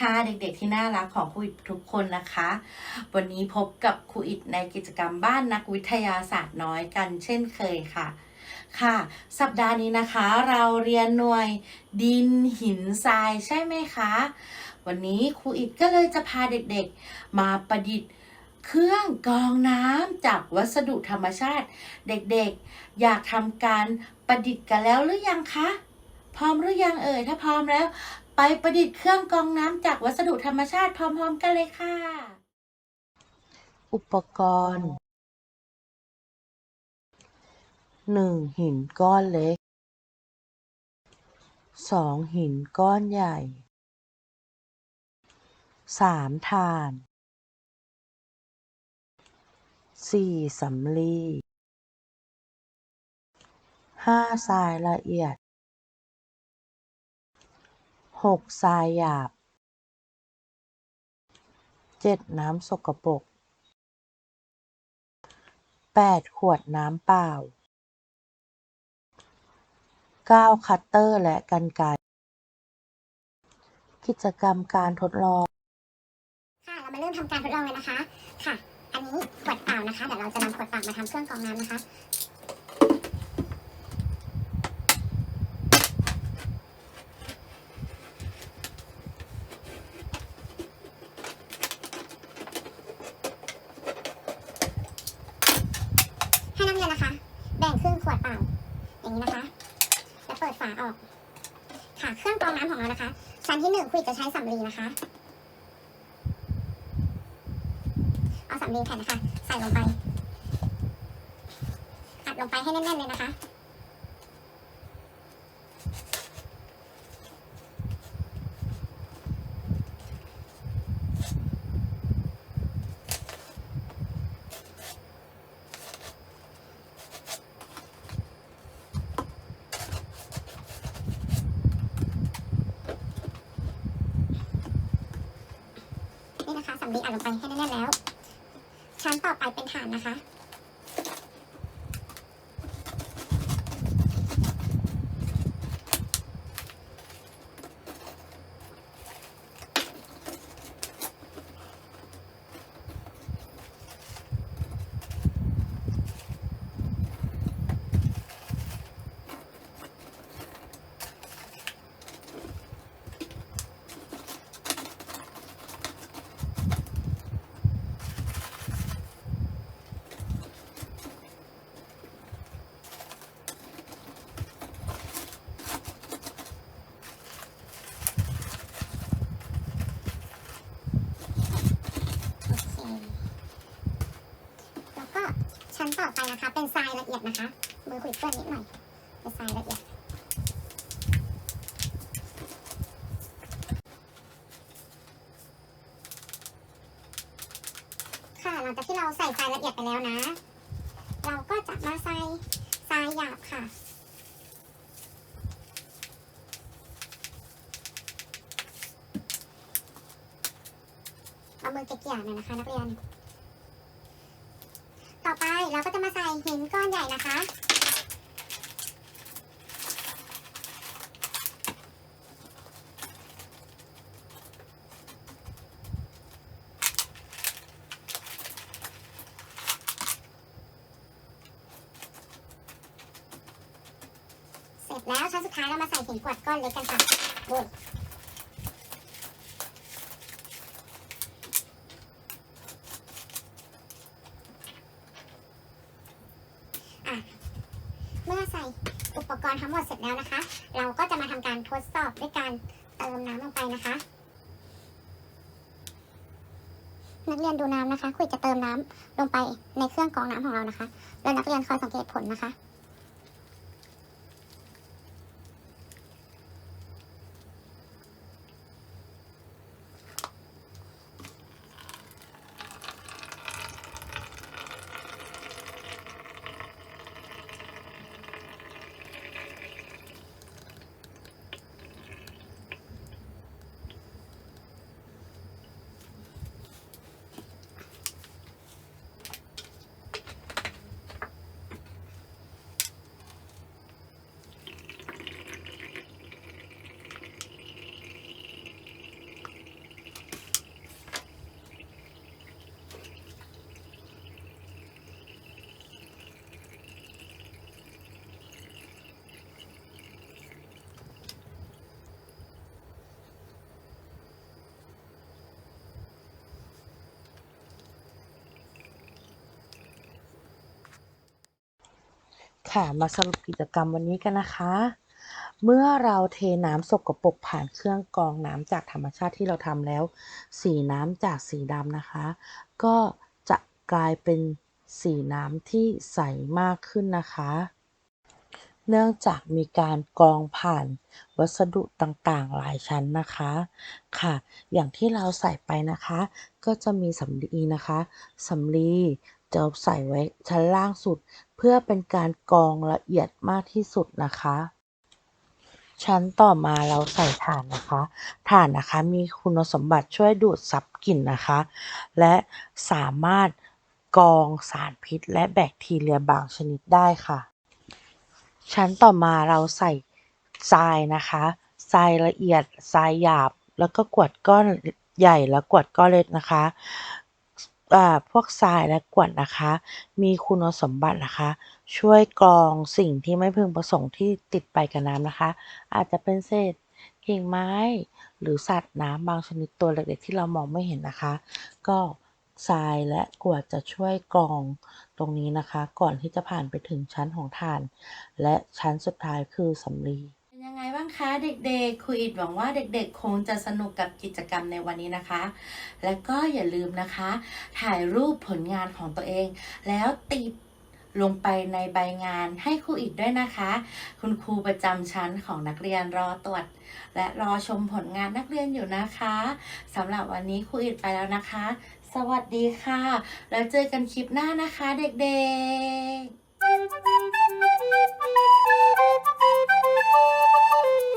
ค่ะเด็กๆที่น่ารักของครูอิดทุกคนนะคะ วันนี้พบกับครูอิดในกิจกรรมบ้านนักวิทยาศาสตร์น้อยกันเช่นเคยค่ะ ค่ะ สัปดาห์นี้นะคะเราเรียนหน่วยดินหินทรายใช่ไหมคะ วันนี้ครูอิดก็เลยจะพาเด็กๆ มาประดิษฐ์เครื่องกรองน้ำจากวัสดุธรรมชาติ เด็กๆ อยากทำการประดิษฐ์กันแล้วหรือยังคะพร้อมหรือยังเอ่ยถ้าพร้อมแล้ว ไปประดิษฐ์เครื่องกรองน้ำจากวัสดุธรรมชาติพร้อมๆกันเลยค่ะ อุปกรณ์หนึ่งหินก้อนเล็กสองหินก้อนใหญ่สามถ่านสี่สำลีห้าทรายละเอียด หกทรายหยาบเจ็ดน้ำสกปรกแปดขวดน้ำเปล่าเก้าคัตเตอร์และกรรไกรกิจกรรมการทดลอง ค่ะ เรามาเริ่มทำการทดลองเลยนะคะ ค่ะ อันนี้ขวดเปล่านะคะ เดี๋ยวเราจะนำขวดเปล่ามาทำเครื่องกรองน้ำนะคะ ให้นักเรียนนะคะ แบ่งครึ่งขวดเปล่า อย่างนี้นะคะ แล้วเปิดฝาออก ค่ะ เครื่องกรองน้ำของเรานะคะ ชั้นที่หนึ่งคุยจะใช้สำลีนะคะ เอาสำลีแผ่นนะคะ ใส่ลงไปอัดลงไปให้แน่นๆเลยนะคะ นี่นะคะ กันให้แน่นๆแล้ว ชั้นต่อไปเป็นฐานนะคะ ต่อไปนะคะ เป็นทรายละเอียดนะคะมือคุยเพื่อนนิดหน่อยเป็นทรายละเอียดค่ะหลังจากที่เราใส่ทรายละเอียดไปแล้วนะ เราก็จะมาใส่ทรายหยาบค่ะเอามือเกี่ยๆหน่อยนะคะนักเรียน เราก็จะมาใส่หินก้อนใหญ่นะคะ เสร็จแล้วชั้นสุดท้ายเรามาใส่หินกวดก้อนเล็กกันค่ะโว้ย เมื่อใส่ อุปกรทั้งหมดเสร็จแล้วนะคะ เราก็จะมาทำการทดสอบด้วยการเติมน้ำลงไปนะคะ นักเรียนดูน้ำนะคะคุยจะเติมน้ำลงไปในเครื่องกรองน้ำของเรานะคะ แล้วนักเรียนคอยสังเกตผลนะคะ ค่ะมาสรุปกิจกรรมวันนี้กันนะคะ เมื่อเราเทน้ำสกปรกผ่านเครื่องกรองน้ำจากธรรมชาติที่เราทำแล้ว สีน้ำจากสีดำนะคะ ก็จะกลายเป็นสีน้ำที่ใสมากขึ้นนะคะ เนื่องจากมีการกรองผ่านวัสดุต่างๆ หลายชั้นนะคะค่ะ อย่างที่เราใส่ไปนะคะ ก็จะมีสำลีนะคะสำลี จะใส่ไว้ชั้นล่างสุด เพื่อเป็นการกรองละเอียดมากที่สุดนะคะ ชั้นต่อมาเราใส่ถ่านนะคะถ่านนะคะมีคุณสมบัติช่วยดูดซับกลิ่นนะคะ และสามารถกรองสารพิษ และแบคทีเรียบางชนิดได้ค่ะ ชั้นต่อมาเราใส่ทรายนะคะทรายละเอียดทรายหยาบ แล้วก็กวดก้อนใหญ่และกวดก้อนเล็กนะคะ อ่าพวกทรายและกรวดนะคะ มีคุณสมบัตินะคะ ช่วยกรองสิ่งที่ไม่พึงประสงค์ที่ติดไปกับน้ำนะคะ อาจจะเป็นเศษกิ่งไม้ หรือสัตว์น้ำบางชนิดตัวเล็กๆที่เรามองไม่เห็นนะคะ ก็ทรายและกรวดจะช่วยกรองตรงนี้นะคะ ก่อนที่จะผ่านไปถึงชั้นของถ่าน และชั้นสุดท้ายคือสำลี ไงบ้างคะเด็กๆครูอิดหวังว่าเด็กๆ คงจะสนุกกับกิจกรรมในวันนี้นะคะ และก็อย่าลืมนะคะ ถ่ายรูปผลงานของตัวเอง แล้วติดลงไปในใบงานให้ครูอิดด้วยนะคะ คุณครูประจำชั้นของนักเรียนรอตรวจ และรอชมผลงานนักเรียนอยู่นะคะสำหรับวันนี้ครูอิดไปแล้วนะคะ สวัสดีค่ะ แล้วเจอกันคลิปหน้านะคะเด็กๆ Thank you. Thank you.